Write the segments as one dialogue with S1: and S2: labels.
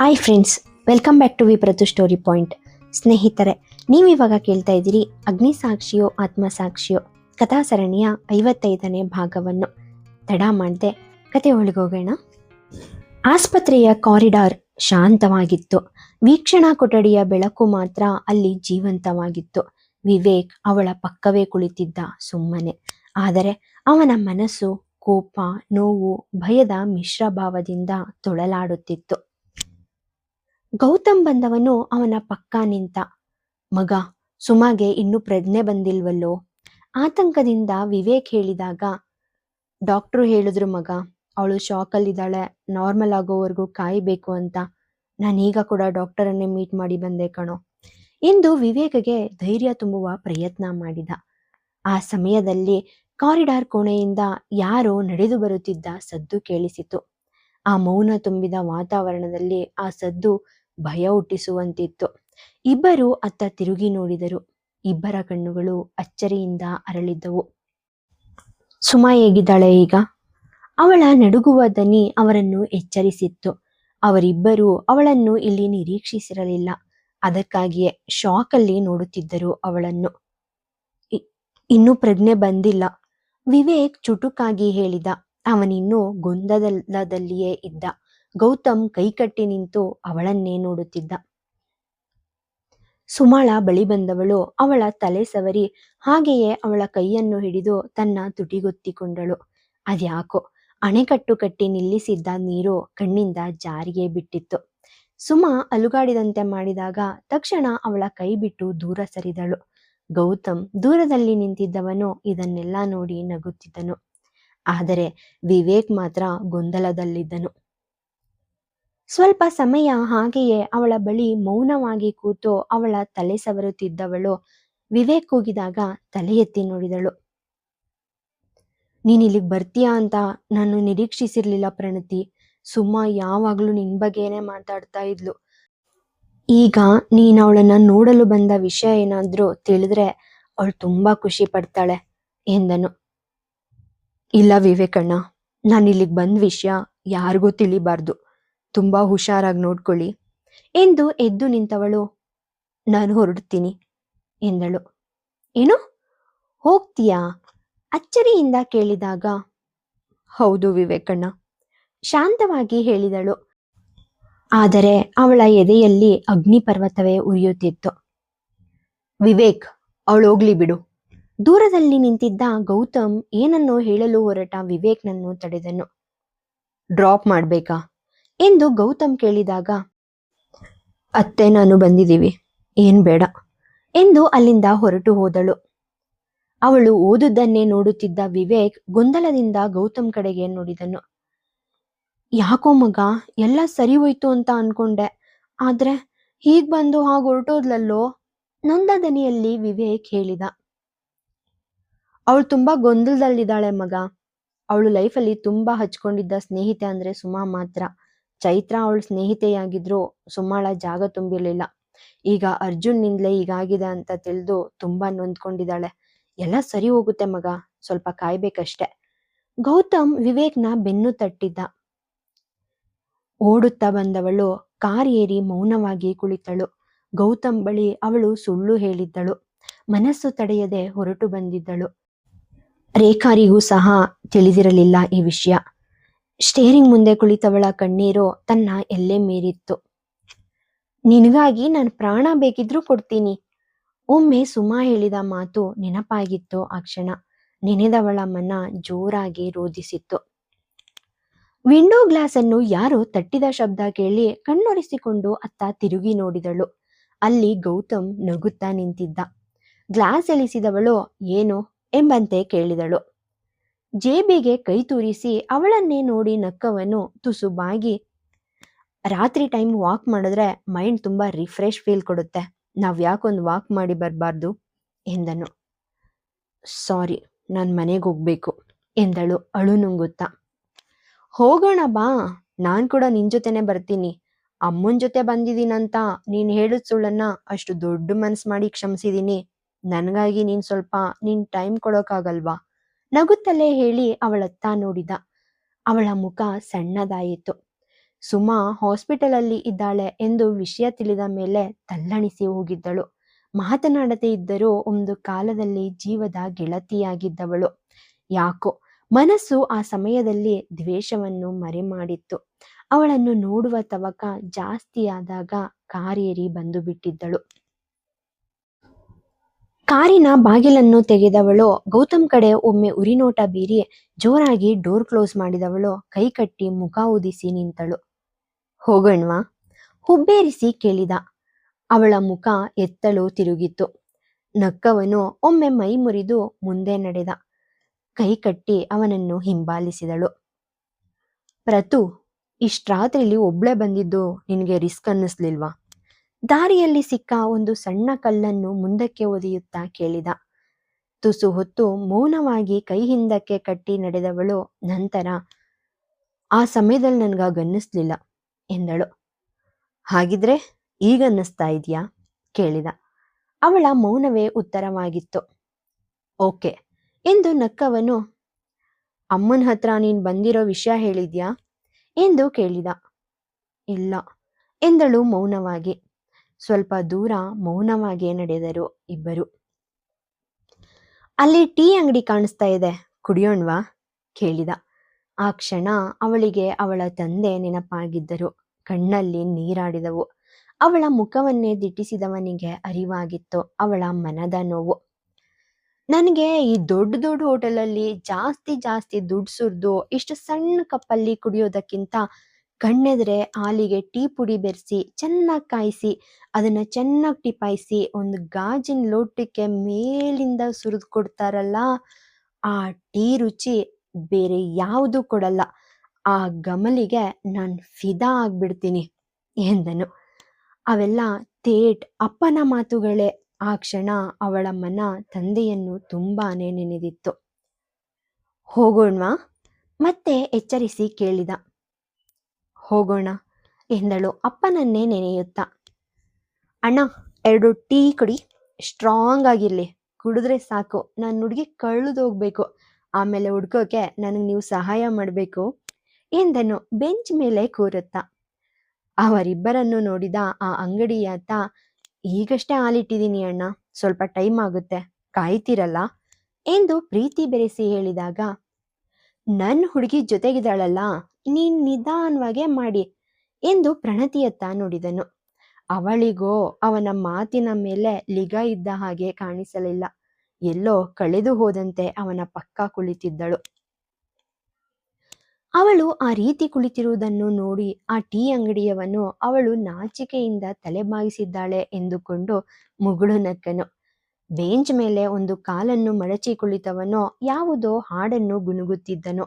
S1: Hi friends welcome back to Vipratu story point ಸ್ನೇಹಿತರೆ, ನೀವಿವಾಗ ಕೇಳ್ತಾ ಇದ್ದೀರಿ ಅಗ್ನಿಸಾಕ್ಷಿಯೋ ಆತ್ಮಸಾಕ್ಷಿಯೋ ಕಥಾ ಸರಣಿಯ ಐವತ್ತೈದನೇ ಭಾಗವನ್ನು. ತಡ ಮಾಡದೆ ಕತೆ ಒಳಗೋಗೋಣ ಆಸ್ಪತ್ರೆಯ ಕಾರಿಡಾರ್ ಶಾಂತವಾಗಿತ್ತು. ವೀಕ್ಷಣಾ ಕೊಠಡಿಯ ಬೆಳಕು ಮಾತ್ರ ಅಲ್ಲಿ ಜೀವಂತವಾಗಿತ್ತು. ವಿವೇಕ್ ಅವಳ ಪಕ್ಕವೇ ಕುಳಿತಿದ್ದ ಸುಮ್ಮನೆ. ಆದರೆ ಅವನ ಮನಸ್ಸು ಕೋಪ, ನೋವು, ಭಯದ ಮಿಶ್ರಭಾವದಿಂದ ತೊಳಲಾಡುತ್ತಿತ್ತು. ಗೌತಮ್ ಬಂದವನು ಅವನ ಪಕ್ಕ ನಿಂತ, ಮಗ, ಸುಮಾಗೆ ಇನ್ನು ಪ್ರಜ್ಞೆ ಬಂದಿಲ್ವಲ್ಲೋ? ಆತಂಕದಿಂದ ವಿವೇಕ್ ಹೇಳಿದಾಗ, ಡಾಕ್ಟ್ರು ಹೇಳಿದ್ರು ಮಗ, ಅವಳು ಶಾಕಲ್ಲಿದ್ದಾಳೆ, ನಾರ್ಮಲ್ ಆಗೋವರೆಗೂ ಕಾಯಬೇಕು ಅಂತ. ನಾನೀಗ ಕೂಡ ಡಾಕ್ಟರನ್ನೇ ಮೀಟ್ ಮಾಡಿ ಬಂದೆ ಕಣೋ. ಎಂದು ವಿವೇಕ್ಗೆ ಧೈರ್ಯ ತುಂಬುವ ಪ್ರಯತ್ನ ಮಾಡಿದ. ಆ ಸಮಯದಲ್ಲಿ ಕಾರಿಡಾರ್ ಕೋಣೆಯಿಂದ ಯಾರೋ ನಡೆದು ಬರುತ್ತಿದ್ದ ಸದ್ದು ಕೇಳಿಸಿತು. ಆ ಮೌನ ತುಂಬಿದ ವಾತಾವರಣದಲ್ಲಿ ಆ ಸದ್ದು ಭಯ ಹುಟ್ಟಿಸುವಂತಿತ್ತು. ಇಬ್ಬರು ಅತ್ತ ತಿರುಗಿ ನೋಡಿದರು. ಇಬ್ಬರ ಕಣ್ಣುಗಳು ಅಚ್ಚರಿಯಿಂದ ಅರಳಿದ್ದವು. ಸುಮ ಹೇಗಿದ್ದಾಳೆ ಈಗ? ಅವಳ ನಡುಗುವ ದನಿ ಅವರನ್ನು ಎಚ್ಚರಿಸಿತ್ತು. ಅವರಿಬ್ಬರು ಅವಳನ್ನು ಇಲ್ಲಿ ನಿರೀಕ್ಷಿಸಿರಲಿಲ್ಲ. ಅದಕ್ಕಾಗಿಯೇ ಶಾಕಲ್ಲಿ ನೋಡುತ್ತಿದ್ದರು ಅವಳನ್ನು. ಇನ್ನೂ ಪ್ರಜ್ಞೆ ಬಂದಿಲ್ಲ. ವಿವೇಕ್ ಚುಟುಕಾಗಿ ಹೇಳಿದ, ಅವನಿನ್ನೂ ಗೊಂದಲದಲ್ಲಿಯೇ ಇದ್ದ. ಗೌತಮ್ ಕೈಕಟ್ಟಿ ನಿಂತು ಅವಳನ್ನೇ ನೋಡುತ್ತಿದ್ದ. ಸುಮಾಳ ಬಳಿ ಬಂದವಳು ಅವಳ ತಲೆ ಸವರಿ ಹಾಗೆಯೇ ಅವಳ ಕೈಯನ್ನು ಹಿಡಿದು ತನ್ನ ತುಟಿಗೊತ್ತಿಕೊಂಡಳು. ಅದ್ಯಾಕೋ ಅಣೆಕಟ್ಟು ಕಟ್ಟಿ ನಿಲ್ಲಿಸಿದ್ದ ನೀರು ಕಣ್ಣಿಂದ ಜಾರಿಗೆ ಬಿಟ್ಟಿತ್ತು. ಸುಮಾ ಅಲುಗಾಡಿದಂತೆ ಮಾಡಿದಾಗ ತಕ್ಷಣ ಅವಳ ಕೈ ಬಿಟ್ಟು ದೂರ ಸರಿದಳು. ಗೌತಮ್ ದೂರದಲ್ಲಿ ನಿಂತಿದ್ದವನು ಇದನ್ನೆಲ್ಲ ನೋಡಿ ನಗುತ್ತಿದ್ದನು. ಆದರೆ ವಿವೇಕ್ ಮಾತ್ರ ಗೊಂದಲದಲ್ಲಿದ್ದನು. ಸ್ವಲ್ಪ ಸಮಯ ಹಾಗೆಯೇ ಅವಳ ಬಳಿ ಮೌನವಾಗಿ ಕೂತು ಅವಳ ತಲೆ ಸವರುತ್ತಿದ್ದವಳು. ವಿವೇಕ್ ಕೂಗಿದಾಗ ತಲೆ ಎತ್ತಿ ನೋಡಿದಳು. ನೀನ್ ಇಲ್ಲಿಗೆ ಬರ್ತೀಯಾ ಅಂತ ನಾನು ನಿರೀಕ್ಷಿಸಿರ್ಲಿಲ್ಲ ಪ್ರಣತಿ. ಸುಮ್ಮ ಯಾವಾಗ್ಲೂ ನಿನ್ ಬಗ್ಗೆನೇ ಮಾತಾಡ್ತಾ ಇದ್ಲು. ಈಗ ನೀನ್ ಅವಳನ್ನ ನೋಡಲು ಬಂದ ವಿಷಯ ಏನಾದ್ರೂ ತಿಳಿದ್ರೆ ಅವಳು ತುಂಬಾ ಖುಷಿ ಪಡ್ತಾಳೆ ಎಂದನು. ಇಲ್ಲ ವಿವೇಕಣ್ಣ ನಾನು ಇಲ್ಲಿಗೆ ಬಂದ ವಿಷಯ ಯಾರಿಗೂ ತಿಳಿಬಾರ್ದು. ತುಂಬಾ ಹುಷಾರಾಗಿ ನೋಡ್ಕೊಳ್ಳಿ. ಎಂದು ಎದ್ದು ನಿಂತವಳು. ನಾನು ಹೊರಡ್ತೀನಿ ಎಂದಳು. ಏನು? ಹೋಗ್ತೀಯಾ? ಅಚ್ಚರಿಯಿಂದ ಕೇಳಿದಾಗ. ಹೌದು ವಿವೇಕಣ್ಣ. ಶಾಂತವಾಗಿ ಹೇಳಿದಳು. ಆದರೆ ಅವಳ ಎದೆಯಲ್ಲಿ ಅಗ್ನಿ ಪರ್ವತವೇ ಉರಿಯುತ್ತಿತ್ತು. ವಿವೇಕ್ ಅವಳು ಹೋಗ್ಲಿ ಬಿಡು. ದೂರದಲ್ಲಿ ನಿಂತಿದ್ದ ಗೌತಮ್ ಏನನ್ನೋ ಹೇಳಲು ಹೊರಟ ವಿವೇಕ್ನನ್ನು ತಡೆದನು. ಡ್ರಾಪ್ ಮಾಡ್ಬೇಕಾ? ಎಂದು ಗೌತಮ್ ಕೇಳಿದಾಗ, ಅತ್ತೆ, ನಾನು ಬಂದಿದ್ದೀವಿ. ಏನ್ ಬೇಡ ಎಂದು ಅಲ್ಲಿಂದ ಹೊರಟು ಹೋದಳು. ಅವಳು ಓದುದನ್ನೇ ನೋಡುತ್ತಿದ್ದ ವಿವೇಕ್ ಗೊಂದಲದಿಂದ ಗೌತಮ್ ಕಡೆಗೆ ನೋಡಿದನು. ಯಾಕೋ ಮಗ, ಎಲ್ಲ ಸರಿ ಹೋಯ್ತು ಅಂತ ಅನ್ಕೊಂಡೆ. ಆದ್ರೆ ಹೀಗ್ ಬಂದು ಹಾಗೆ ಹೊರಟೋದ್ಲಲ್ಲೋ? ನೊಂದ ದನಿಯಲ್ಲಿ ವಿವೇಕ್ ಹೇಳಿದ. ಅವಳು ತುಂಬಾ ಗೊಂದಲದಲ್ಲಿದ್ದಾಳೆ ಮಗ. ಅವಳು ಲೈಫಲ್ಲಿ ತುಂಬಾ ಹಚ್ಕೊಂಡಿದ್ದ ಸ್ನೇಹಿತೆ ಅಂದ್ರೆ ಸುಮಾ ಮಾತ್ರ. ಚೈತ್ರ ಅವಳು ಸ್ನೇಹಿತೆಯಾಗಿದ್ರು ಸುಮ್ಮಳ ಜಾಗ ತುಂಬಿರ್ಲಿಲ್ಲ. ಈಗ ಅರ್ಜುನ್ ನಿಂದಲೇ ಹೀಗಾಗಿದೆ ಅಂತ ತಿಳಿದು ತುಂಬಾ ನೊಂದ್ಕೊಂಡಿದ್ದಾಳೆ. ಎಲ್ಲ ಸರಿ ಹೋಗುತ್ತೆ ಮಗ, ಸ್ವಲ್ಪ ಕಾಯ್ಬೇಕಷ್ಟೆ. ಗೌತಮ್ ವಿವೇಕ್ನ ಬೆನ್ನು ತಟ್ಟಿದ್ದ. ಓಡುತ್ತಾ ಬಂದವಳು, ಕಾರ್ ಏರಿ ಮೌನವಾಗಿ ಕುಳಿತಳು. ಗೌತಮ್ ಬಳಿ ಅವಳು ಸುಳ್ಳು ಹೇಳಿದ್ದಳು. ಮನಸ್ಸು ತಡೆಯದೆ ಹೊರಟು ಬಂದಿದ್ದಳು. ರೇಖಾರಿಗೂ ಸಹ ತಿಳಿದಿರಲಿಲ್ಲ ಈ ವಿಷಯ. ಸ್ಟೇರಿಂಗ್ ಮುಂದೆ ಕುಳಿತವಳ ಕಣ್ಣೀರು ತನ್ನ ಎಲ್ಲೆ ಮೀರಿತ್ತು. ನಿನಗಾಗಿ ನಾನು ಪ್ರಾಣ ಬೇಕಿದ್ರೂ ಕೊಡ್ತೀನಿ. ಒಮ್ಮೆ ಸುಮಾ ಹೇಳಿದ ಮಾತು ನೆನಪಾಗಿತ್ತು ಆ ಕ್ಷಣ. ನೆನೆದವಳ ಮನ ಜೋರಾಗಿ ರೋಧಿಸಿತ್ತು ವಿಂಡೋ ಗ್ಲಾಸ್ ಅನ್ನು ಯಾರೋ ತಟ್ಟಿದ ಶಬ್ದ ಕೇಳಿ ಕಣ್ಣೊರೆಸಿಕೊಂಡು ಅತ್ತ ತಿರುಗಿ ನೋಡಿದಳು. ಅಲ್ಲಿ ಗೌತಮ್ ನಗುತ್ತಾ ನಿಂತಿದ್ದ. ಗ್ಲಾಸ್ ಎಳಿಸಿದವಳು, ಏನು? ಎಂಬಂತೆ ಕೇಳಿದಳು. ಜೇಬಿಗೆ ಕೈ ತೂರಿಸಿ ಅವಳನ್ನೇ ನೋಡಿ ನಕ್ಕವನು ತುಸು ಬಾಗಿ ರಾತ್ರಿ ಟೈಮ್ ವಾಕ್ ಮಾಡಿದ್ರೆ ಮೈಂಡ್ ತುಂಬಾ ರಿಫ್ರೆಶ್ ಫೀಲ್ ಕೊಡುತ್ತೆ. ನಾವು ಯಾಕೊಂದು ವಾಕ್ ಮಾಡಿ ಬರಬಾರ್ದು? ಎಂದನು. ಸಾರಿ, ನಾನು ಮನೆಗೆ ಹೋಗ್ಬೇಕು, ಎಂದಳು ಅಳು ನುಂಗುತ್ತಾ. ಹೋಗೋಣ ಬಾ, ನಾನ್ ಕೂಡ ನಿನ್ ಜೊತೆನೆ ಬರ್ತೀನಿ. ಅಮ್ಮನ್ ಜೊತೆ ಬಂದಿದ್ದೀನಂತ ನೀನ್ ಹೇಳಿದ ಸುಳ್ಳನ್ನ ಅಷ್ಟು ದೊಡ್ಡ ಮನ್ಸ್ ಮಾಡಿ ಕ್ಷಮಿಸಿದೀನಿ. ನನಗಾಗಿ ನೀನ್ ಸ್ವಲ್ಪ ನೀನ್ ಟೈಮ್ ಕೊಡೋಕ್ಕಾಗಲ್ವಾ ನಗುತ್ತಲೇ ಹೇಳಿ ಅವಳತ್ತ ನೋಡಿದ. ಅವಳ ಮುಖ ಸಣ್ಣದಾಯಿತು. ಸುಮಾ ಹಾಸ್ಪಿಟಲಲ್ಲಿ ಇದ್ದಾಳೆ ಎಂದು ವಿಷಯ ತಿಳಿದ ಮೇಲೆ ತಲ್ಲಣಿಸಿ ಹೋಗಿದ್ದಳು. ಮಾತನಾಡದೇ ಇದ್ದರೂ ಒಂದು ಕಾಲದಲ್ಲಿ ಜೀವದ ಗೆಳತಿಯಾಗಿದ್ದವಳು. ಯಾಕೋ, ಮನಸ್ಸು ಆ ಸಮಯದಲ್ಲಿ ದ್ವೇಷವನ್ನು ಮರೆಮಾಡಿತ್ತು. ಅವಳನ್ನು ನೋಡುವ ತವಕ ಜಾಸ್ತಿಯಾದಾಗ ಕಾರೇರಿ ಬಂದು ಬಿಟ್ಟಿದ್ದಳು ಕಾರಿನ ಬಾಗಿಲನ್ನು ತೆಗೆದವಳು. ಗೌತಮ್ ಕಡೆ ಒಮ್ಮೆ ಉರಿನೋಟ ಬೀರಿ ಜೋರಾಗಿ ಡೋರ್ ಕ್ಲೋಸ್ ಮಾಡಿದವಳು. ಕೈ ಕಟ್ಟಿ ಮುಖ ಉದಿಸಿ ನಿಂತಳು. ಹೋಗಣ್ವಾ? ಹುಬ್ಬೇರಿಸಿ ಕೇಳಿದ. ಅವಳ ಮುಖ ಎತ್ತಲು ತಿರುಗಿತ್ತು. ನಕ್ಕವನು ಒಮ್ಮೆ ಮೈ ಮುರಿದು ಮುಂದೆ ನಡೆದ. ಕೈ ಕಟ್ಟಿ ಅವನನ್ನು ಹಿಂಬಾಲಿಸಿದಳು. ಪ್ರತು, ಇಷ್ಟ್ರಾತ್ರಿಲಿ ಒಬ್ಳೆ ಬಂದಿದ್ದು ನಿನಗೆ ರಿಸ್ಕ್ ಅನ್ನಿಸ್ಲಿಲ್ವಾ? ದಾರಿಯಲ್ಲಿ ಸಿಕ್ಕ ಒಂದು ಸಣ್ಣ ಕಲ್ಲನ್ನು ಮುಂದಕ್ಕೆ ಒದೆಯುತ್ತಾ ಕೇಳಿದ. ತುಸು ಹೊತ್ತು ಮೌನವಾಗಿ ಕೈ ಹಿಂದಕ್ಕೆ ಕಟ್ಟಿ ನಡೆದವಳು ನಂತರ, ಆ ಸಮಯದಲ್ಲಿ ನನ್ಗಾಗನ್ನಿಸ್ಲಿಲ್ಲ ಎಂದಳು. ಹಾಗಿದ್ರೆ ಈಗ ಅನ್ನಿಸ್ತಾ ಇದೆಯಾ? ಕೇಳಿದ. ಅವಳ ಮೌನವೇ ಉತ್ತರವಾಗಿತ್ತು. ಓಕೆ ಎಂದು ನಕ್ಕವನು, ಅಮ್ಮನ ಹತ್ರ ನೀನ್ ಬಂದಿರೋ ವಿಷಯ ಹೇಳಿದ್ಯಾ? ಎಂದು ಕೇಳಿದ. ಇಲ್ಲ ಎಂದಳು ಮೌನವಾಗಿ. ಸ್ವಲ್ಪ ದೂರ ಮೌನವಾಗಿ ನಡೆದರು ಇಬ್ಬರು. ಅಲ್ಲಿ ಟೀ ಅಂಗಡಿ ಕಾಣಿಸ್ತಾ ಇದೆ, ಕುಡಿಯೋಣ್ವಾ? ಕೇಳಿದ. ಆ ಕ್ಷಣ ಅವಳಿಗೆ ಅವಳ ತಂದೆ ನೆನಪಾಗಿದ್ದರು, ಕಣ್ಣಲ್ಲಿ ನೀರಾಡಿದವು. ಅವಳ ಮುಖವನ್ನೇ ದಿಟ್ಟಿಸಿದವನಿಗೆ ಅರಿವಾಗಿತ್ತು, ಅವಳ ಮನದ ನೋವು. ನನಗೆ ಈ ದೊಡ್ಡ ದೊಡ್ಡ ಹೋಟೆಲಲ್ಲಿ ಜಾಸ್ತಿ ಜಾಸ್ತಿ ದುಡ್ಡು ಸುರಿದು ಇಷ್ಟು ಸಣ್ಣ ಕಪ್ಪಲ್ಲಿ ಕುಡಿಯೋದಕ್ಕಿಂತ ಕಣ್ಣೆದ್ರೆ ಹಾಲಿಗೆ ಟೀ ಪುಡಿ ಬೆರೆಸಿ, ಚೆನ್ನಾಗಿ ಕಾಯಿಸಿ, ಅದನ್ನು ಚೆನ್ನಾಗಿ ಟಿಪಾಯಿಸಿ ಒಂದು ಗಾಜಿನ ಲೋಟಕ್ಕೆ ಮೇಲಿಂದ ಸುರಿದು ಕೊಡ್ತಾರಲ್ಲ, ಆ ಟೀ ರುಚಿ ಬೇರೆ ಯಾವುದು ಕೊಡಲ್ಲ. ಆ ಗಮಲಿಗೆ ನಾನು ಫಿದಾ ಆಗ್ಬಿಡ್ತೀನಿ ಎಂದನು. ಅವೆಲ್ಲ ತೇಟ್ ಅಪ್ಪನ ಮಾತುಗಳೇ. ಆ ಕ್ಷಣ ಅವಳ ಮನ ತಂದೆಯನ್ನು ತುಂಬಾನೇ ನೆನೆದಿತ್ತು. ಹೋಗೋಣ್ವಾ? ಮತ್ತೆ ಎಚ್ಚರಿಸಿ ಕೇಳಿದ. ಹೋಗೋಣ ಎಂದಳು. ಅಪ್ಪನನ್ನೇ ನೆನೆಯುತ್ತಾ. ಅಣ್ಣ, ಎರಡು ಟೀ ಕುಡಿ. ಸ್ಟ್ರಾಂಗ್ ಆಗಿರಲಿ. ಕುಡಿದ್ರೆ ಸಾಕು. ನನ್ನ ಹುಡುಗಿ ಕಳ್ದೋಗ್ಬೇಕು ಆಮೇಲೆ ಹುಡ್ಕೋಕೆ ನನಗೆ ನೀವು ಸಹಾಯ ಮಾಡಬೇಕು ಎಂದನು. ಬೆಂಚ್ ಮೇಲೆ ಕೂರುತ್ತಾ. ಅವರಿಬ್ಬರನ್ನು ನೋಡಿದ ಆ ಅಂಗಡಿಯಾತ, ಈಗಷ್ಟೇ ಹಾಲಿಟ್ಟಿದ್ದೀನಿ ಅಣ್ಣ. ಸ್ವಲ್ಪ ಟೈಮ್ ಆಗುತ್ತೆ. ಕಾಯ್ತಿರಲ್ಲ ಎಂದು ಪ್ರೀತಿ ಬೆರೆಸಿ ಹೇಳಿದಾಗ ನನ್ನ ಹುಡುಗಿ ಜೊತೆಗಿದ್ದಾಳಲ್ಲ. ನೀನ್ ನಿಧಾನವಾಗೇ ಮಾಡಿ ಎಂದು ಪ್ರಣತಿಯತ್ತ ನುಡಿದನು. ಅವಳಿಗೋ, ಅವನ ಮಾತಿನ ಮೇಲೆ ಲಿಗ ಇದ್ದ ಹಾಗೆ ಕಾಣಿಸಲಿಲ್ಲ. ಎಲ್ಲೋ ಕಳೆದು ಹೋದಂತೆ ಅವನ ಪಕ್ಕ ಕುಳಿತಿದ್ದಳು. ಅವಳು ಆ ರೀತಿ ಕುಳಿತಿರುವುದನ್ನು ನೋಡಿ ಆ ಟೀ ಅಂಗಡಿಯವನು ಅವಳು ನಾಚಿಕೆಯಿಂದ ತಲೆಬಾಗಿಸಿದ್ದಾಳೆ ಎಂದುಕೊಂಡು ಮುಗುಳು ನಕ್ಕನು. ಬೇಂಚ್ ಮೇಲೆ ಒಂದು ಕಾಲನ್ನು ಮಡಚಿ ಕುಳಿತವನೋ, ಯಾವುದೋ ಹಾಡನ್ನು ಗುನುಗುತ್ತಿದ್ದನು.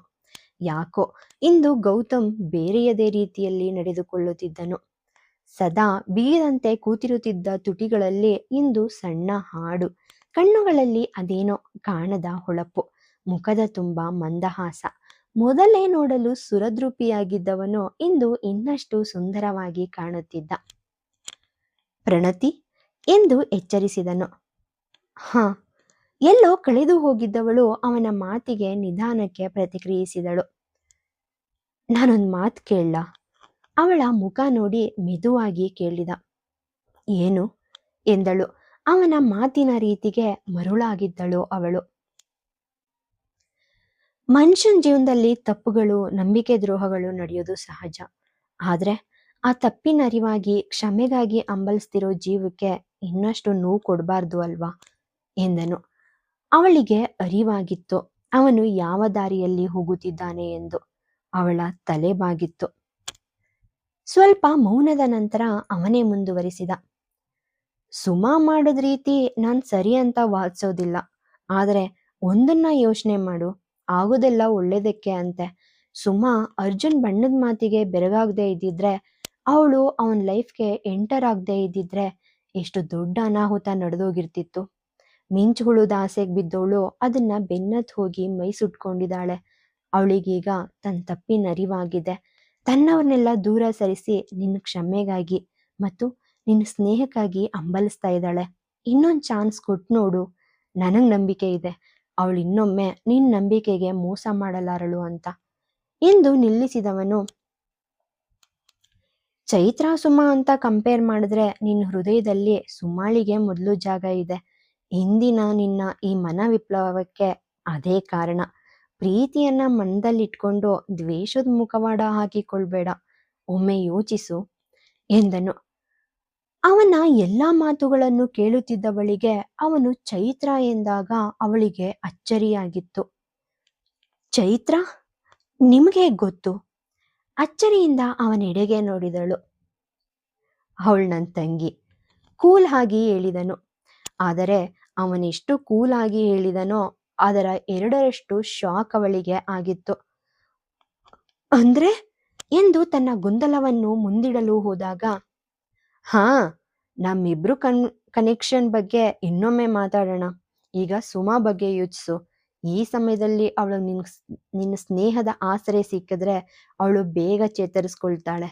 S1: ಯಾಕೋ. ಇಂದು ಗೌತಮ್ ಬೇರೆಯದೇ ರೀತಿಯಲ್ಲಿ ನಡೆದುಕೊಳ್ಳುತ್ತಿದ್ದನು. ಸದಾ ಬೀಗದಂತೆ ಕೂತಿರುತ್ತಿದ್ದ ತುಟಿಗಳಲ್ಲಿ ಇಂದು ಸಣ್ಣ ಹಾಡು. ಕಣ್ಣುಗಳಲ್ಲಿ ಅದೇನೋ ಕಾಣದ ಹೊಳಪು. ಮುಖದ ತುಂಬ ಮಂದಹಾಸ. ಮೊದಲೇ ನೋಡಲು ಸುರದ್ರೂಪಿಯಾಗಿದ್ದವನು ಇಂದು ಇನ್ನಷ್ಟು ಸುಂದರವಾಗಿ ಕಾಣುತ್ತಿದ್ದ. ಪ್ರಣತಿ? ಎಂದು ಎಚ್ಚರಿಸಿದನು. ಹ. ಎಲ್ಲೋ ಕಳೆದು ಹೋಗಿದ್ದವಳು ಅವನ ಮಾತಿಗೆ ನಿಧಾನಕ್ಕೆ ಪ್ರತಿಕ್ರಿಯಿಸಿದಳು. ನಾನೊಂದು ಮಾತು ಕೇಳಲ? ಅವಳ ಮುಖ ನೋಡಿ ಮೆದುವಾಗಿ ಕೇಳಿದ. ಏನು? ಎಂದಳು. ಅವನ ಮಾತಿನ ರೀತಿಗೆ ಮರುಳಾಗಿದ್ದಳು ಅವಳು. ಮನುಷ್ಯನ ಜೀವನದಲ್ಲಿ ತಪ್ಪುಗಳು, ನಂಬಿಕೆ ದ್ರೋಹಗಳು ನಡೆಯೋದು ಸಹಜ. ಆದ್ರೆ ಆ ತಪ್ಪಿನ ಅರಿವಾಗಿ, ಕ್ಷಮೆಗಾಗಿ ಅಂಬಲಿಸ್ತಿರೋ ಜೀವಕ್ಕೆ ಇನ್ನಷ್ಟು ನೋವು ಕೊಡಬಾರ್ದು ಅಲ್ವಾ? ಎಂದನು. ಅವಳಿಗೆ ಅರಿವಾಗಿತ್ತು. ಅವನು ಯಾವ ದಾರಿಯಲ್ಲಿ ಹೋಗುತ್ತಿದ್ದಾನೆ ಎಂದು. ಅವಳ ತಲೆ ಬಾಗಿತ್ತು. ಸ್ವಲ್ಪ ಮೌನದ ನಂತರ ಅವನೇ ಮುಂದುವರಿಸಿದ. ಸುಮಾ ಮಾಡಿದ ರೀತಿ ನಾನ್ ಸರಿ ಅಂತ ವಾದಿಸೋದಿಲ್ಲ. ಆದ್ರೆ ಒಂದನ್ನ ಯೋಚನೆ ಮಾಡು, ಆಗೋದೆಲ್ಲ ಒಳ್ಳೇದಕ್ಕೆ ಅಂತೆ. ಸುಮಾ ಅರ್ಜುನ್ ಬಣ್ಣದ ಮಾತಿಗೆ ಬೆರಗಾಗದೆ ಇದ್ದಿದ್ರೆ, ಅವಳು ಅವನ ಲೈಫ್ಗೆ ಎಂಟರ್ ಆಗದೆ ಇದ್ದಿದ್ರೆ ಎಷ್ಟು ದೊಡ್ಡ ಅನಾಹುತ ನಡೆದೋಗಿರ್ತಿತ್ತು. ಮಿಂಚುಗಳು ಆಸೆಗೆ ಬಿದ್ದವಳು ಅದನ್ನ ಬೆನ್ನತ್ ಹೋಗಿ ಮೈ ಸುಟ್ಕೊಂಡಿದ್ದಾಳೆ ಅವಳಿಗೀಗ ತನ್ನ ತಪ್ಪಿನ ಅರಿವಾಗಿದೆ. ತನ್ನವ್ರನ್ನೆಲ್ಲ ದೂರ ಸರಿಸಿ ನಿನ್ನ ಕ್ಷಮೆಗಾಗಿ ಮತ್ತು ನಿನ್ನ ಸ್ನೇಹಕ್ಕಾಗಿ ಹಂಬಲಿಸ್ತಾ ಇದ್ದಾಳೆ. ಇನ್ನೊಂದು ಚಾನ್ಸ್ ಕೊಟ್ಟು ನೋಡು. ನನಗ್ ನಂಬಿಕೆ ಇದೆ. ಅವಳು ಇನ್ನೊಮ್ಮೆ ನಿನ್ ನಂಬಿಕೆಗೆ ಮೋಸ ಮಾಡಲಾರಳು ಅಂತ. ಎಂದು ನಿಲ್ಲಿಸಿದವನು, ಚೈತ್ರ, ಸುಮಾ ಅಂತ ಕಂಪೇರ್ ಮಾಡಿದ್ರೆ ನಿನ್ನ ಹೃದಯದಲ್ಲಿ ಸುಮಾಳಿಗೆ ಮೊದಲು ಜಾಗ ಇದೆ. ಇಂದಿನ ನಿನ್ನ ಈ ಮನ ವಿಪ್ಲವಕ್ಕೆ ಅದೇ ಕಾರಣ. ಪ್ರೀತಿಯನ್ನ ಮನದಲ್ಲಿಟ್ಕೊಂಡು ದ್ವೇಷದ ಮುಖವಾಡ ಹಾಕಿಕೊಳ್ಬೇಡ. ಒಮ್ಮೆ ಯೋಚಿಸು, ಎಂದನು. ಅವನ ಎಲ್ಲಾ ಮಾತುಗಳನ್ನು ಕೇಳುತ್ತಿದ್ದವಳಿಗೆ ಅವನು ಚೈತ್ರ ಎಂದಾಗ ಅವಳಿಗೆ ಅಚ್ಚರಿಯಾಗಿತ್ತು. ಚೈತ್ರ, ನಿಮಗೆ ಗೊತ್ತು? ಅಚ್ಚರಿಯಿಂದ ಅವನೆಡೆಗೆ ನೋಡಿದಳು. ಅವಳು ನನ್ನ ತಂಗಿ, ಕೂಲ್ ಆಗಿ ಹೇಳಿದನು. ಆದರೆ ಅವನೆಷ್ಟು ಕೂಲ್ ಆಗಿ ಹೇಳಿದನೋ ಅದರ ಎರಡರಷ್ಟು ಶಾಕ್ ಅವಳಿಗೆ ಆಗಿತ್ತು. ಅಂದ್ರೆ? ಎಂದು ತನ್ನ ಗೊಂದಲವನ್ನು ಮುಂದಿಡಲು ಹೋದಾಗ, ಹಾ, ನಮ್ಮಿಬ್ರು ಕನ್ ಕನೆಕ್ಷನ್ ಬಗ್ಗೆ ಇನ್ನೊಮ್ಮೆ ಮಾತಾಡೋಣ. ಈಗ ಸುಮಾ ಬಗ್ಗೆ ಯೋಚಿಸು. ಈ ಸಮಯದಲ್ಲಿ ಅವಳು ನಿನ್ ನಿನ್ನ ಸ್ನೇಹದ ಆಸರೆ ಸಿಕ್ಕಿದ್ರೆ ಅವಳು ಬೇಗ ಚೇತರಿಸ್ಕೊಳ್ತಾಳೆ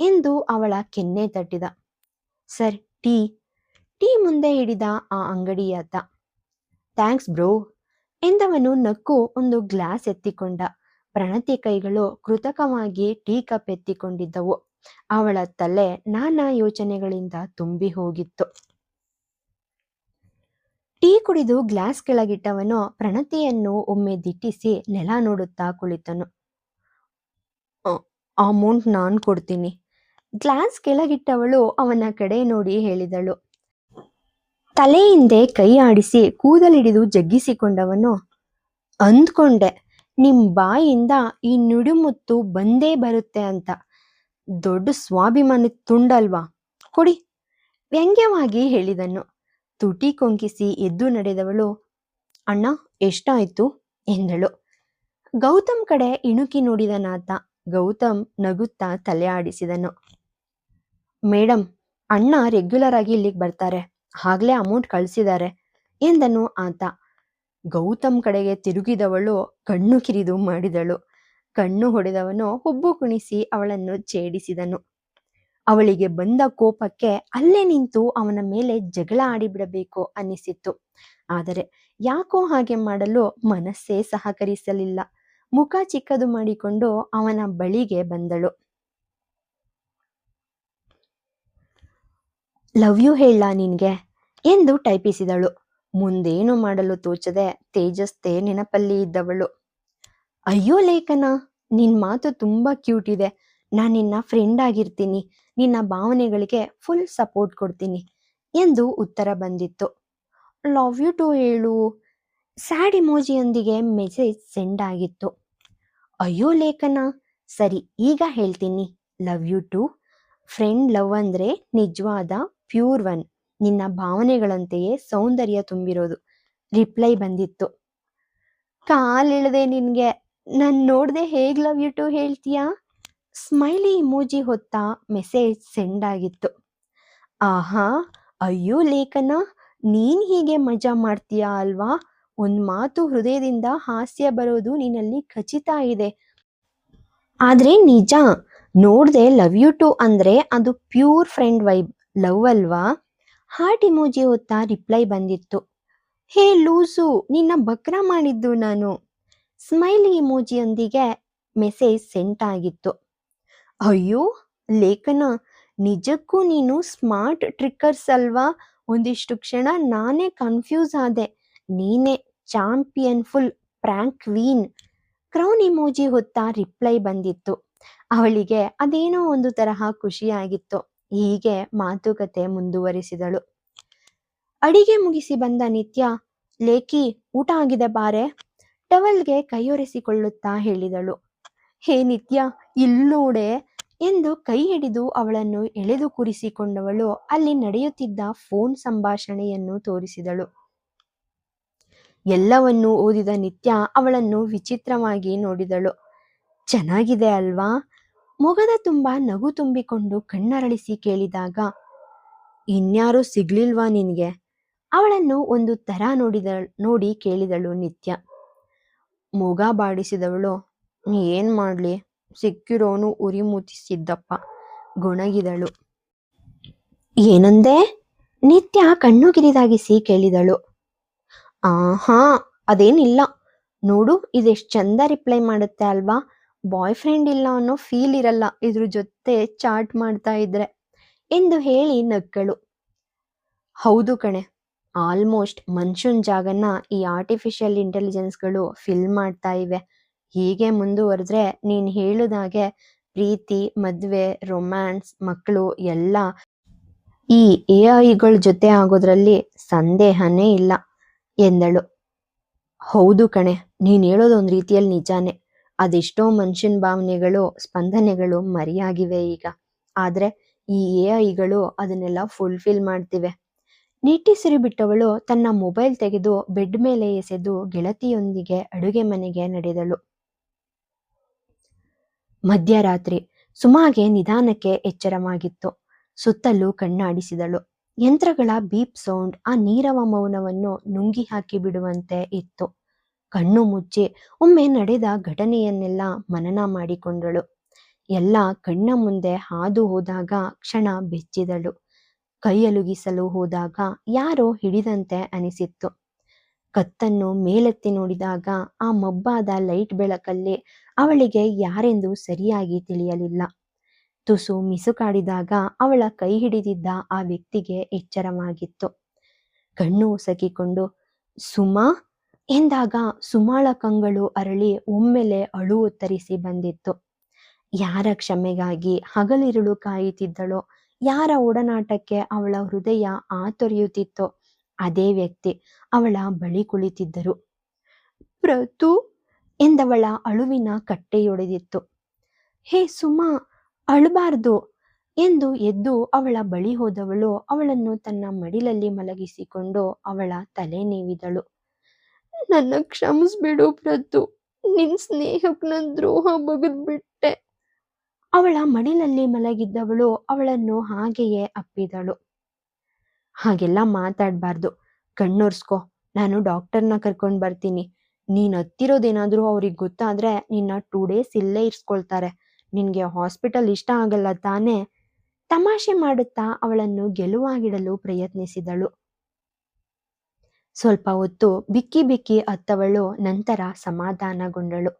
S1: ಎಂದು ಅವಳ ಕೆನ್ನೆ ತಟ್ಟಿದ. Sir, tea. ಟೀ ಮುಂದೆ ಹಿಡಿದ ಆ ಅಂಗಡಿಯಾತ. Thanks bro. ಎಂದವನು ನಕ್ಕು ಒಂದು ಗ್ಲಾಸ್ ಎತ್ತಿಕೊಂಡ. ಪ್ರಣತಿ ಕೈಗಳು ಕೃತಕವಾಗಿ ಟೀ ಕಪ್ ಎತ್ತಿಕೊಂಡಿದ್ದವು. ಅವಳ ತಲೆ ನಾನಾ ಯೋಚನೆಗಳಿಂದ ತುಂಬಿ ಹೋಗಿತ್ತು. ಟೀ ಕುಡಿದು ಗ್ಲಾಸ್ ಕೆಳಗಿಟ್ಟವನು ಪ್ರಣತಿಯನ್ನು ಒಮ್ಮೆ ದಿಟ್ಟಿಸಿ ನೆಲ ನೋಡುತ್ತಾ ಕುಳಿತನು. ಅಮೌಂಟ್ ನಾನ್ ಕೊಡ್ತೀನಿ. ಗ್ಲಾಸ್ ಕೆಳಗಿಟ್ಟವಳು ಅವನ ಕಡೆ ನೋಡಿ ಹೇಳಿದಳು. ತಲೆ ಹಿಂದೆ ಕೈ ಆಡಿಸಿ ಕೂದಲಿಡಿದು ಜಗ್ಗಿಸಿಕೊಂಡವನು ಅಂದ್ಕೊಂಡೆ, ನಿಮ್ ಬಾಯಿಂದ ಈ ನುಡಿಮುತ್ತು ಬಂದೇ ಬರುತ್ತೆ ಅಂತ. ದೊಡ್ಡ ಸ್ವಾಭಿಮಾನಿ ತುಂಡಲ್ವಾ? ಕೊಡಿ. ವ್ಯಂಗ್ಯವಾಗಿ ಹೇಳಿದನು. ತುಟಿ ಕೊಂಕಿಸಿ ಎದ್ದು ನಡೆದವಳು, ಅಣ್ಣ, ಎಷ್ಟಾಯ್ತು? ಎಂದಳು. ಗೌತಮ್ ಕಡೆ ಇಣುಕಿ ನೋಡಿದನಾತ, ಗೌತಮ್ ನಗುತ್ತಾ ತಲೆ ಆಡಿಸಿದನು. ಮೇಡಮ್ ಅಣ್ಣ ರೆಗ್ಯುಲರ್ ಆಗಿ ಇಲ್ಲಿಗೆ ಬರ್ತಾರೆ. ಆಗ್ಲೇ ಅಮೌಂಟ್ ಕಳ್ಸಿದ್ದಾರೆ ಎಂದನು ಆತ. ಗೌತಮ್ ಕಡೆಗೆ ತಿರುಗಿದವಳು ಕಣ್ಣು ಕಿರಿದು ಮಾಡಿದಳು. ಕಣ್ಣು ಹೊಡೆದವನು ಹುಬ್ಬು ಕುಣಿಸಿ ಅವಳನ್ನು ಛೇಡಿಸಿದನು. ಅವಳಿಗೆ ಬಂದ ಕೋಪಕ್ಕೆ ಅಲ್ಲೇ ನಿಂತು ಅವನ ಮೇಲೆ ಜಗಳ ಆಡಿಬಿಡಬೇಕು ಅನ್ನಿಸಿತ್ತು. ಆದರೆ ಯಾಕೋ ಹಾಗೆ ಮಾಡಲು ಮನಸ್ಸೇ ಸಹಕರಿಸಲಿಲ್ಲ. ಮುಖ ಚಿಕ್ಕದು ಮಾಡಿಕೊಂಡು ಅವನ ಬಳಿಗೆ ಬಂದಳು. ಲವ್ ಯು ಹೇಳ ನಿನ್ಗೆ ಎಂದು ಟೈಪಿಸಿದಳು. ಮುಂದೇನು ಮಾಡಲು ತೋಚದೆ ತೇಜಸ್ತೆ ನೆನಪಲ್ಲಿ ಇದ್ದವಳು. ಅಯ್ಯೋ ಲೇಖನ, ನಿನ್ ಮಾತು ತುಂಬಾ ಕ್ಯೂಟ್ ಇದೆ. ನಾನು ನಿನ್ನ ಫ್ರೆಂಡ್ ಆಗಿರ್ತೀನಿ. ನಿನ್ನ ಭಾವನೆಗಳಿಗೆ ಫುಲ್ ಸಪೋರ್ಟ್ ಕೊಡ್ತೀನಿ ಎಂದು ಉತ್ತರ ಬಂದಿತ್ತು. ಲವ್ ಯು ಟು ಹೇಳು ಸ್ಯಾಡ್ ಇಮೋಜಿಯೊಂದಿಗೆ ಮೆಸೇಜ್ ಸೆಂಡ್ ಆಗಿತ್ತು. ಅಯ್ಯೋ ಲೇಖನ, ಸರಿ ಈಗ ಹೇಳ್ತೀನಿ. Love you too friend love ಅಂದ್ರೆ ನಿಜವಾದ ಪ್ಯೂರ್ ಒನ್. ನಿನ್ನ ಭಾವನೆಗಳಂತೆಯೇ ಸೌಂದರ್ಯ ತುಂಬಿರೋದು. ರಿಪ್ಲೈ ಬಂದಿತ್ತು. ಕಾಲಿಳದೆ ನಿನ್ಗೆ, ನನ್ ನೋಡ್ದೆ ಹೇಗ್ ಲವ್ ಯು ಟು ಹೇಳ್ತೀಯಾ? ಸ್ಮೈಲಿ ಇಮೋಜಿ ಹೊತ್ತ ಮೆಸೇಜ್ ಸೆಂಡ್ ಆಗಿತ್ತು. ಆಹಾ, ಅಯ್ಯೋ ಲೇಖನ, ನೀನ್ ಹೀಗೆ ಮಜಾ ಮಾಡ್ತೀಯಾ ಅಲ್ವಾ? ಒಂದ್ ಮಾತು ಹೃದಯದಿಂದ ಹಾಸ್ಯ ಬರೋದು ನಿನ್ನಲ್ಲಿ ಖಚಿತ ಇದೆ. ಆದ್ರೆ ನಿಜ, ನೋಡ್ದೆ ಲವ್ ಯು ಟು ಅಂದ್ರೆ ಅದು ಪ್ಯೂರ್ ಫ್ರೆಂಡ್ ವೈಬ್. ಲವ್ ಅಲ್ವಾ? ಹಾರ್ಟ್ ಇಮೋಜಿ ಹೊತ್ತಾ ರಿಪ್ಲೈ ಬಂದಿತ್ತು. ಹೇ ಲೂಸು, ನಿನ್ನ ಬಕ್ರ ಮಾಡಿದ್ದು ನಾನು. ಸ್ಮೈಲಿ ಇಮೋಜಿಯೊಂದಿಗೆ ಮೆಸೇಜ್ ಸೆಂಟ್ ಆಗಿತ್ತು. ಅಯ್ಯೋ, ಲೇಖನ, ನಿಜಕ್ಕೂ ನೀನು ಸ್ಮಾರ್ಟ್ ಟ್ರಿಕ್ಕರ್ಸ್ ಅಲ್ವಾ? ಒಂದಿಷ್ಟು ಕ್ಷಣ ನಾನೇ ಕನ್ಫ್ಯೂಸ್ ಆದೆ. ನೀನೇ champion full prank queen. Crown emoji ಹೊತ್ತ ರಿಪ್ಲೈ ಬಂದಿತ್ತು. ಅವಳಿಗೆ ಅದೇನೋ ಒಂದು ತರಹ ಖುಷಿಯಾಗಿತ್ತು. ಹೀಗೆ ಮಾತುಕತೆ ಮುಂದುವರಿಸಿದಳು. ಅಡಿಗೆ ಮುಗಿಸಿ ಬಂದ ನಿತ್ಯ, ಲೇಖಿ, ಊಟ ಆಗಿದೆ ಬಾರೆ. ಟವಲ್ಗೆ ಕೈಯೊರೆಸಿಕೊಳ್ಳುತ್ತಾ ಹೇಳಿದಳು. ಹೇ ನಿತ್ಯ, ಇಲ್ಲೋಡೆ ಎಂದು ಕೈ ಹಿಡಿದು ಅವಳನ್ನು ಎಳೆದು ಕೂರಿಸಿಕೊಂಡವಳು, ಅಲ್ಲಿ ನಡೆಯುತ್ತಿದ್ದ ಫೋನ್ ಸಂಭಾಷಣೆಯನ್ನು ತೋರಿಸಿದಳು. ಎಲ್ಲವನ್ನೂ ಓದಿದ ನಿತ್ಯ ಅವಳನ್ನು ವಿಚಿತ್ರವಾಗಿ ನೋಡಿದಳು. ಚೆನ್ನಾಗಿದೆ ಅಲ್ವಾ? ಮೊಗದ ತುಂಬ ನಗು ತುಂಬಿಕೊಂಡು ಕಣ್ಣರಳಿಸಿ ಕೇಳಿದಾಗ, ಇನ್ಯಾರೂ ಸಿಗ್ಲಿಲ್ವಾ ನಿನ್ಗೆ? ಅವಳನ್ನು ಒಂದು ತರ ನೋಡಿದ, ನೋಡಿ ಕೇಳಿದಳು ನಿತ್ಯ. ಮುಗ ಬಾಡಿಸಿದವಳು, ಏನ್ ಮಾಡ್ಲಿ? ಸಿಕ್ಕಿರೋನು ಉರಿ ಮೂತಿಸಿದ್ದಪ್ಪ ಗೊಣಗಿದಳು. ಏನಂದೆ? ನಿತ್ಯ ಕಣ್ಣು ಕಿರಿದಾಗಿಸಿ ಕೇಳಿದಳು. ಆಹಾ, ಅದೇನಿಲ್ಲ. ನೋಡು, ಇದೆಷ್ಟು ಚಂದ ರಿಪ್ಲೈ ಮಾಡುತ್ತೆ ಅಲ್ವಾ? ಬಾಯ್ ಫ್ರೆಂಡ್ ಇಲ್ಲ ಅನ್ನೋ ಫೀಲ್ ಇರಲ್ಲ. ಇದ್ರ ಜೊತೆ ಚಾಟ್ ಮಾಡ್ತಾ ಇದ್ರೆ. ಎಂದು ಹೇಳಿ ನಕ್ಕಳು. ಹೌದು ಕಣೆ. ಆಲ್ಮೋಸ್ಟ್ ಮನುಷ್ಯನ್ ಜಾಗನ ಈ ಆರ್ಟಿಫಿಷಿಯಲ್ ಇಂಟೆಲಿಜೆನ್ಸ್ಗಳು ಫಿಲ್ ಮಾಡ್ತಾ ಇವೆ. ಹೀಗೆ ಮುಂದುವರೆದ್ರೆ ನೀನ್ ಹೇಳುದಾಗೆ ಪ್ರೀತಿ, ಮದ್ವೆ ರೊಮ್ಯಾನ್ಸ್ ಮಕ್ಕಳು ಎಲ್ಲ ಈ ಎ ಐಗಳ ಜೊತೆ ಆಗೋದ್ರಲ್ಲಿ ಸಂದೇಹನೇ ಇಲ್ಲ ಎಂದಳು. ಹೌದು ಕಣೆ. ನೀನ್ ಹೇಳೋದು ಒಂದ್ ರೀತಿಯಲ್ಲಿ ನಿಜಾನೇ. ಅದೆಷ್ಟೋ ಮನುಷ್ಯನ ಭಾವನೆಗಳು, ಸ್ಪಂದನೆಗಳು ಮರೆಯಾಗಿವೆ ಈಗ. ಆದ್ರೆ ಈ ಎ ಐಗಳು ಅದನ್ನೆಲ್ಲ ಫುಲ್ಫಿಲ್ ಮಾಡ್ತಿವೆ. ನಿಟ್ಟಿಸಿರಿ ಬಿಟ್ಟವಳು ತನ್ನ ಮೊಬೈಲ್ ತೆಗೆದು ಬೆಡ್ ಮೇಲೆ ಎಸೆದು ಗೆಳತಿಯೊಂದಿಗೆ ಅಡುಗೆ ಮನೆಗೆ ನಡೆದಳು. ಮಧ್ಯರಾತ್ರಿ ಸುಮಾಗೆ ನಿಧಾನಕ್ಕೆ ಎಚ್ಚರವಾಗಿತ್ತು. ಸುತ್ತಲೂ ಕಣ್ಣಾಡಿಸಿದಳು. ಯಂತ್ರಗಳ ಬೀಪ್ ಸೌಂಡ್ ಆ ನೀರವ ಮೌನವನ್ನು ನುಂಗಿ ಹಾಕಿ ಬಿಡುವಂತೆ ಇತ್ತು. ಕಣ್ಣು ಮುಚ್ಚಿ ಒಮ್ಮೆ ನಡೆದ ಘಟನೆಯನ್ನೆಲ್ಲ ಮನನ ಮಾಡಿಕೊಂಡಳು. ಎಲ್ಲ ಕಣ್ಣ ಮುಂದೆ ಹಾದು ಹೋದಾಗ ಕ್ಷಣ ಬೆಚ್ಚಿದಳು. ಕೈಯಲುಗಿಸಲು ಹೋದಾಗ ಯಾರೋ ಹಿಡಿದಂತೆ ಅನಿಸಿತ್ತು. ಕತ್ತನ್ನು ಮೇಲೆತ್ತಿ ನೋಡಿದಾಗ ಆ ಮಬ್ಬಾದ ಲೈಟ್ ಬೆಳಕಲ್ಲಿ ಅವಳಿಗೆ ಯಾರೆಂದು ಸರಿಯಾಗಿ ತಿಳಿಯಲಿಲ್ಲ. ತುಸು ಮಿಸುಕಾಡಿದಾಗ ಅವಳ ಕೈ ಹಿಡಿದಿದ್ದ ಆ ವ್ಯಕ್ತಿಗೆ ಎಚ್ಚರವಾಗಿತ್ತು. ಕಣ್ಣು ಸಕಿಕೊಂಡು ಸುಮಾ ಎಂದಾಗ ಸುಮಾಳ ಕಂಗಳು ಅರಳಿ ಒಮ್ಮೆಲೆ ಅಳು ಉತ್ತರಿಸಿ ಬಂದಿತ್ತು. ಯಾರ ಕ್ಷಮೆಗಾಗಿ ಹಗಲಿರುಳು ಕಾಯುತ್ತಿದ್ದಳೋ, ಯಾರ ಒಡನಾಟಕ್ಕೆ ಅವಳ ಹೃದಯ ಆತೊರೆಯುತ್ತಿತ್ತೋ, ಅದೇ ವ್ಯಕ್ತಿ ಅವಳ ಬಳಿ ಕುಳಿತಿದ್ದರು. ಪ್ರತು ಎಂದವಳ ಅಳುವಿನ ಕಟ್ಟೆಯೊಡೆದಿತ್ತು. ಹೇ ಸುಮಾ, ಅಳಬಾರ್ದು ಎಂದು ಎದ್ದು ಅವಳ ಬಳಿ ಹೋದವಳು ಅವಳನ್ನು ತನ್ನ ಮಡಿಲಲ್ಲಿ ಮಲಗಿಸಿಕೊಂಡು ಅವಳ ತಲೆ ನೀವಿದಳು. ನನ್ನ ಕ್ಷಮಿಸ್ಬಿಡು ಪ್ರದ್ದು. ನಿನ್ ಸ್ನೇಹಕ್ಕೆ ದ್ರೋಹ ಬಗದ್ಬಿಟ್ಟೆ. ಅವಳ ಮಡಿಲಲ್ಲಿ ಮಲಗಿದ್ದವಳು ಅವಳನ್ನು ಹಾಗೆಯೇ ಅಪ್ಪಿದಳು. ಹಾಗೆಲ್ಲ ಮಾತಾಡ್ಬಾರ್ದು. ಕಣ್ಣೊರ್ಸ್ಕೊ. ನಾನು ಡಾಕ್ಟರ್ನ ಕರ್ಕೊಂಡ್ ಬರ್ತೀನಿ. ನೀನ್ ಹತ್ತಿರೋದೇನಾದ್ರೂ ಅವ್ರಿಗೆ ಗೊತ್ತಾದ್ರೆ ನಿನ್ನ ಟೂ ಡೇಸ್ ಇಲ್ಲೇ ಇರ್ಸ್ಕೊಳ್ತಾರೆ. ನಿನ್ಗೆ ಹಾಸ್ಪಿಟಲ್ ಇಷ್ಟ ಆಗಲ್ಲ ತಾನೇ? ತಮಾಷೆ ಮಾಡುತ್ತಾ ಅವಳನ್ನು ಗೆಲುವಾಗಿಡಲು ಪ್ರಯತ್ನಿಸಿದಳು. ಸ್ವಲ್ಪ ಹೊತ್ತು ಬಿಕ್ಕಿ ಬಿಕ್ಕಿ ಅತ್ತವಳು ನಂತರ ಸಮಾಧಾನಗೊಂಡಳು.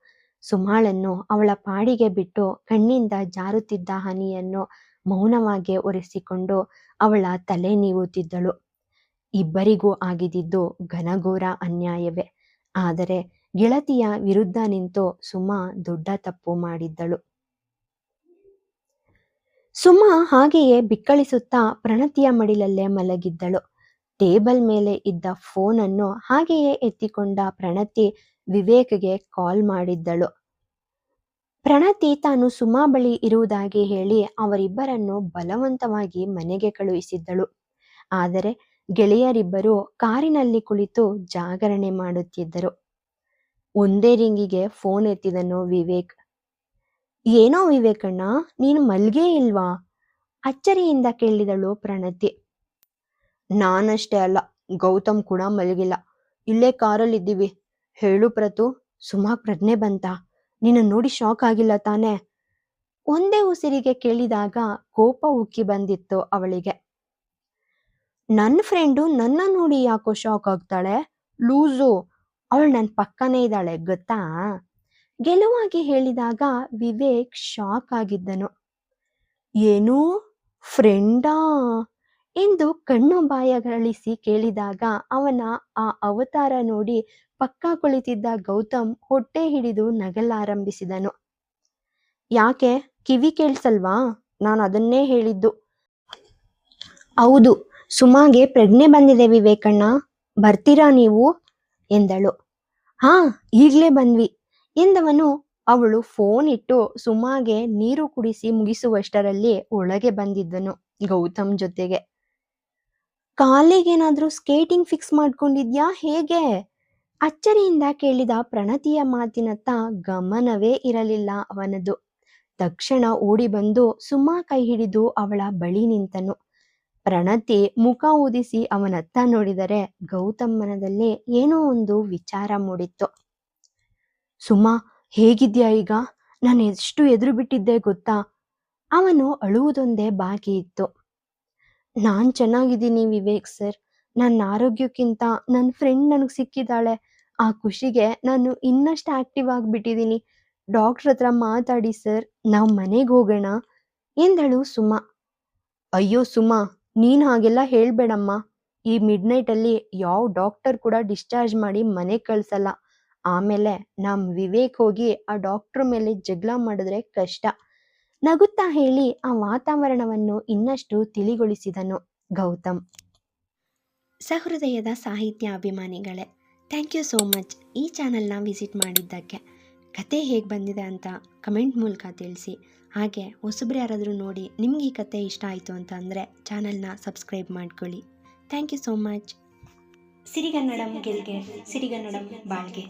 S1: ಸುಮಾಳನ್ನು ಅವಳ ಪಾಡಿಗೆ ಬಿಟ್ಟು ಕಣ್ಣಿಂದ ಜಾರುತ್ತಿದ್ದ ಹನಿಯನ್ನು ಮೌನವಾಗಿ ಒರೆಸಿಕೊಂಡು ಅವಳ ತಲೆ ನೀವುತ್ತಿದ್ದಳು. ಇಬ್ಬರಿಗೂ ಆಗಿದಿದ್ದು ಘನಘೋರ ಅನ್ಯಾಯವೇ. ಆದರೆ ಗೆಳತಿಯ ವಿರುದ್ಧ ನಿಂತು ಸುಮಾ ದೊಡ್ಡ ತಪ್ಪು ಮಾಡಿದ್ದಳು. ಸುಮಾ ಹಾಗೆಯೇ ಬಿಕ್ಕಳಿಸುತ್ತಾ ಪ್ರಣತಿಯ ಮಡಿಲಲ್ಲೇ ಮಲಗಿದ್ದಳು. ಟೇಬಲ್ ಮೇಲೆ ಇದ್ದ ಫೋನನ್ನು ಹಾಗೆಯೇ ಎತ್ತಿಕೊಂಡ ಪ್ರಣತಿ ವಿವೇಕ್ಗೆ ಕಾಲ್ ಮಾಡಿದ್ದಳು. ಪ್ರಣತಿ ತಾನು ಸುಮಾ ಬಳಿ ಇರುವುದಾಗಿ ಹೇಳಿ ಅವರಿಬ್ಬರನ್ನು ಬಲವಂತವಾಗಿ ಮನೆಗೆ ಕಳುಹಿಸಿದ್ದಳು. ಆದರೆ ಗೆಳೆಯರಿಬ್ಬರು ಕಾರಿನಲ್ಲಿ ಕುಳಿತು ಜಾಗರಣೆ ಮಾಡುತ್ತಿದ್ದರು. ಒಂದೇ ರಿಂಗಿಗೆ ಫೋನ್ ಎತ್ತಿದನು ವಿವೇಕ್. ಏನೋ ವಿವೇಕಣ್ಣ, ನೀನು ಮಲ್ಗೇ ಇಲ್ವಾ? ಅಚ್ಚರಿಯಿಂದ ಕೇಳಿದಳು ಪ್ರಣತಿ. ನಾನಷ್ಟೇ ಅಲ್ಲ, ಗೌತಮ್ ಕೂಡ ಮಲಗಿಲ್ಲ. ಇಲ್ಲೇ ಕಾರಲ್ಲಿದ್ದೀವಿ ಹೇಳು ಪ್ರತು, ಸುಮಾ ಪ್ರಜ್ಞೆ ಬಂತ? ನಿನ್ನ ನೋಡಿ ಶಾಕ್ ಆಗಿಲ್ಲ ತಾನೇ? ಒಂದೇ ಉಸಿರಿಗೆ ಕೇಳಿದಾಗ ಕೋಪ ಉಕ್ಕಿ ಬಂದಿತ್ತು ಅವಳಿಗೆ. ನನ್ನ ಫ್ರೆಂಡು ನನ್ನ ನೋಡಿ ಯಾಕೋ ಶಾಕ್ ಆಗ್ತಾಳೆ? ಲೂಸು, ಅವಳು ನನ್ನ ಪಕ್ಕನೇ ಇದ್ದಾಳೆ, ಗೊತ್ತಾ? ಗೆಲುವಾಗಿ ಹೇಳಿದಾಗ ವಿವೇಕ್ ಶಾಕ್ ಆಗಿದ್ದನು. ಏನು? ಫ್ರೆಂಡಾ ಎಂದು ಕಣ್ಣು ಬಾಯಗಳಿಸಿ ಕೇಳಿದಾಗ ಅವನ ಆ ಅವತಾರ ನೋಡಿ ಪಕ್ಕ ಕುಳಿತಿದ್ದ ಗೌತಮ್ ಹೊಟ್ಟೆ ಹಿಡಿದು ನಗಲಾರಂಭಿಸಿದನು. ಯಾಕೆ? ಕಿವಿ ಕೇಳಿಸಲ್ವಾ? ನಾನು ಅದನ್ನೇ ಹೇಳಿದ್ದು. ಹೌದು, ಸುಮಾಗೆ ಪ್ರಜ್ಞೆ ಬಂದಿದೆ ವಿವೇಕಣ್ಣ. ಬರ್ತೀರಾ ನೀವು? ಎಂದಳು. ಹಾ, ಈಗ್ಲೇ ಬಂದ್ವಿ ಎಂದವನು ಅವಳು ಫೋನ್ ಇಟ್ಟು ಸುಮಾಗೆ ನೀರು ಕುಡಿಸಿ ಮುಗಿಸುವಷ್ಟರಲ್ಲಿ ಒಳಗೆ ಬಂದಿದ್ದನು ಗೌತಮ್ ಜೊತೆಗೆ. ಕಾಲಿಗೇನಾದ್ರೂ ಸ್ಕೇಟಿಂಗ್ ಫಿಕ್ಸ್ ಮಾಡ್ಕೊಂಡಿದ್ಯಾ? ಹೇಗೆ? ಅಚ್ಚರಿಯಿಂದ ಕೇಳಿದ ಪ್ರಣತಿಯ ಮಾತಿನತ್ತ ಗಮನವೇ ಇರಲಿಲ್ಲ ಅವನದು. ತಕ್ಷಣ ಓಡಿ ಬಂದು ಸುಮಾ ಕೈ ಹಿಡಿದು ಅವಳ ಬಳಿ ನಿಂತನು. ಪ್ರಣತಿ ಮುಖ ಊದಿಸಿ ಅವನತ್ತ ನೋಡಿದರೆ ಗೌತಮ್ಮನದಲ್ಲಿ ಏನೋ ಒಂದು ವಿಚಾರ ಮೂಡಿತ್ತು. ಸುಮಾ, ಹೇಗಿದ್ಯಾ ಈಗ? ನಾನು ಎಷ್ಟು ಎದುರು ಬಿಟ್ಟಿದ್ದೆ ಗೊತ್ತಾ? ಅವನು ಅಳುವುದೊಂದೇ ಬಾಕಿ ಇತ್ತು. ನಾನ್ ಚೆನ್ನಾಗಿದ್ದೀನಿ ವಿವೇಕ್ ಸರ್. ನನ್ನ ಆರೋಗ್ಯಕ್ಕಿಂತ ನನ್ನ ಫ್ರೆಂಡ್ ನನಗೆ ಸಿಕ್ಕಿದ್ದಾಳೆ ಆ ಖುಷಿಗೆ ನಾನು ಇನ್ನಷ್ಟು ಆಕ್ಟಿವ್ ಆಗಿಬಿಟ್ಟಿದ್ದೀನಿ ಡಾಕ್ಟರ್ ಹತ್ರ ಮಾತಾಡಿ ಸರ್, ನಾವು ಮನೆಗೆ ಹೋಗೋಣ. ಎಂದಳು ಸುಮಾ. ಅಯ್ಯೋ ಸುಮಾ, ನೀನು ಹಾಗೆಲ್ಲ ಹೇಳಬೇಡಮ್ಮ. ಈ ಮಿಡ್ ನೈಟಲ್ಲಿ ಯಾವ ಡಾಕ್ಟರ್ ಕೂಡ ಡಿಸ್ಚಾರ್ಜ್ ಮಾಡಿ ಮನೆಗ್ ಕಳ್ಸಲ್ಲ. ಆಮೇಲೆ ನಮ್ ವಿವೇಕ್ ಹೋಗಿ ಆ ಡಾಕ್ಟರ್ ಮೇಲೆ ಜಗಳ ಮಾಡಿದ್ರೆ ಕಷ್ಟ. ನಗುತ್ತಾ ಹೇಳಿ ಆ ವಾತಾವರಣವನ್ನು ಇನ್ನಷ್ಟು ತಿಳಿಗೊಳಿಸಿದನು ಗೌತಮ್. ಸಹೃದಯದ ಸಾಹಿತ್ಯ ಅಭಿಮಾನಿಗಳೇ, ಥ್ಯಾಂಕ್ ಯು ಸೋ ಮಚ್. ಈ ಚಾನಲ್ನ ವಿಸಿಟ್ ಮಾಡಿದ್ದಕ್ಕೆ ಕತೆ ಹೇಗೆ ಬಂದಿದೆ ಅಂತ ಕಮೆಂಟ್ ಮೂಲಕ ತಿಳಿಸಿ. ಹಾಗೆ ಹೊಸಬ್ರು ಯಾರಾದರೂ ನೋಡಿ ನಿಮ್ಗೆ ಈ ಕತೆ ಇಷ್ಟ ಆಯಿತು ಅಂತ ಅಂದರೆ ಚಾನಲ್ನ ಸಬ್ಸ್ಕ್ರೈಬ್ ಮಾಡ್ಕೊಳ್ಳಿ. Thank you so much. ಸಿರಿಗನ್ನಡಂ ಗೆಲ್ಗೆ, ಸಿರಿಗನ್ನಡಂ ಬಾಳ್ಗೆ.